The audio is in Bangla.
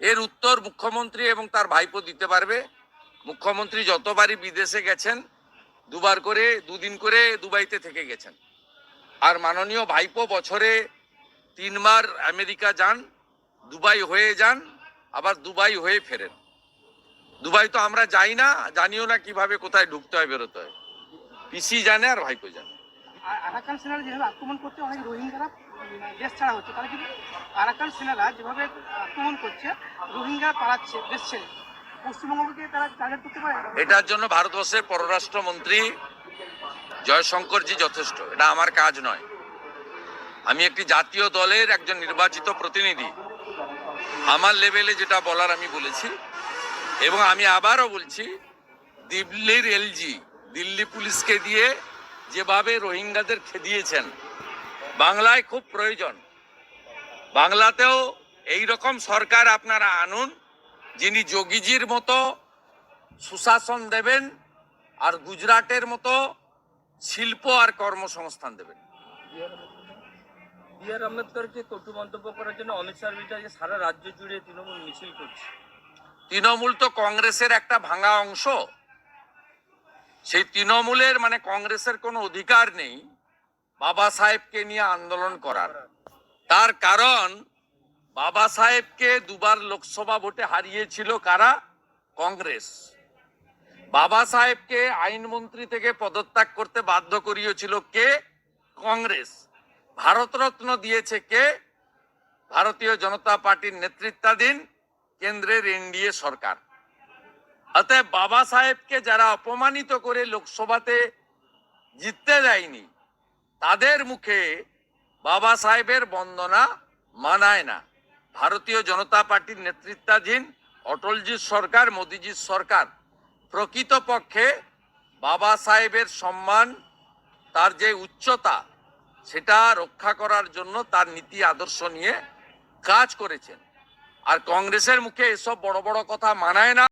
এর উত্তর মুখ্যমন্ত্রী এবং তার ভাইপো দিতে পারবে। মুখ্যমন্ত্রী যতবারই বিদেশে গেছেন, দুবার করে, দুদিন করে দুবাইতে থেকে গেছেন। আর মাননীয় ভাইপো বছরে তিনবার আমেরিকা যান, দুবাই হয়ে যান, আবার দুবাই হয়ে ফেরেন। দুবাই তো আমরা যাই না, জানিও না কীভাবে কোথায় ঢুকতে হয়, বেরোতে হয়। পিসি জানে আর ভাইপো জানে। আর আরাকান সেনারা যেভাবে আক্রমণ করছে, অনেক রোহিঙ্গারা দেশ ছাড়া হচ্ছে। তাহলে কিন্তু আরাকান সেনারা যেভাবে আক্রমণ করছে রোহিঙ্গা পালাচ্ছে দেশ ছেড়ে। পশ্চিমবঙ্গকে তারা টার্গেট করতে পারে? এটার জন্য ভারতবর্ষের পররাষ্ট্রমন্ত্রী জয়শঙ্করজি যথেষ্ট। এটা আমার কাজ নয়। আমি একটি জাতীয় দলের একজন নির্বাচিত প্রতিনিধি। আমার লেভেলে যেটা বলার আমি বলেছি, এবং আমি আবারও বলছি, দিল্লির এলজি, দিল্লি পুলিশকে দিয়ে যেভাবে রোহিঙ্গাদের খেদিয়েছেন বাংলায় খুব প্রয়োজন। বাংলাতেও এই রকম সরকার আপনারা আনুন যিনি যোগীজির মতো সুশাসন দেবেন আর গুজরাটের মতো শিল্প আর কর্মসংস্থান দেবেন। বি আর আম্বেদকরকে কটু মন্তব্য করার জন্য অমিত বিরুদ্ধে সারা রাজ্য জুড়ে তৃণমূল মিছিল করছে। তৃণমূল তো কংগ্রেসের একটা ভাঙা অংশ। সেই তৃণমূলের মানে কংগ্রেসের কোনো অধিকার নেই বাবা সাহেবকে নিয়ে আন্দোলন করার। তার কারণ, বাবা সাহেবকে দুবার লোকসভা ভোটে হারিয়েছিল কারা? কংগ্রেস। বাবা সাহেবকে আইনমন্ত্রী থেকে পদত্যাগ করতে বাধ্য করিয়েছিল কে? কংগ্রেস। ভারতরত্ন দিয়েছে কে? ভারতীয় জনতা পার্টির নেতৃত্বাধীন কেন্দ্রের এনডিএ সরকার। অতএব বাবা সাহেবকে যারা অপমানিত করে লোকসভাতে জিততে দেয়নি, তাদের মুখে বাবা সাহেবের বন্দনা মানায় না। ভারতীয় জনতা পার্টির নেতৃত্বাধীন অটলজির সরকার মোদিজির সরকার প্রকৃতপক্ষে বাবা সাহেবের সম্মান, তার যে উচ্চতা, সেটা রক্ষা করার জন্য তার নীতি আদর্শ নিয়ে কাজ করেছেন। আর কংগ্রেসের মুখে এসব বড় বড় কথা মানায় না।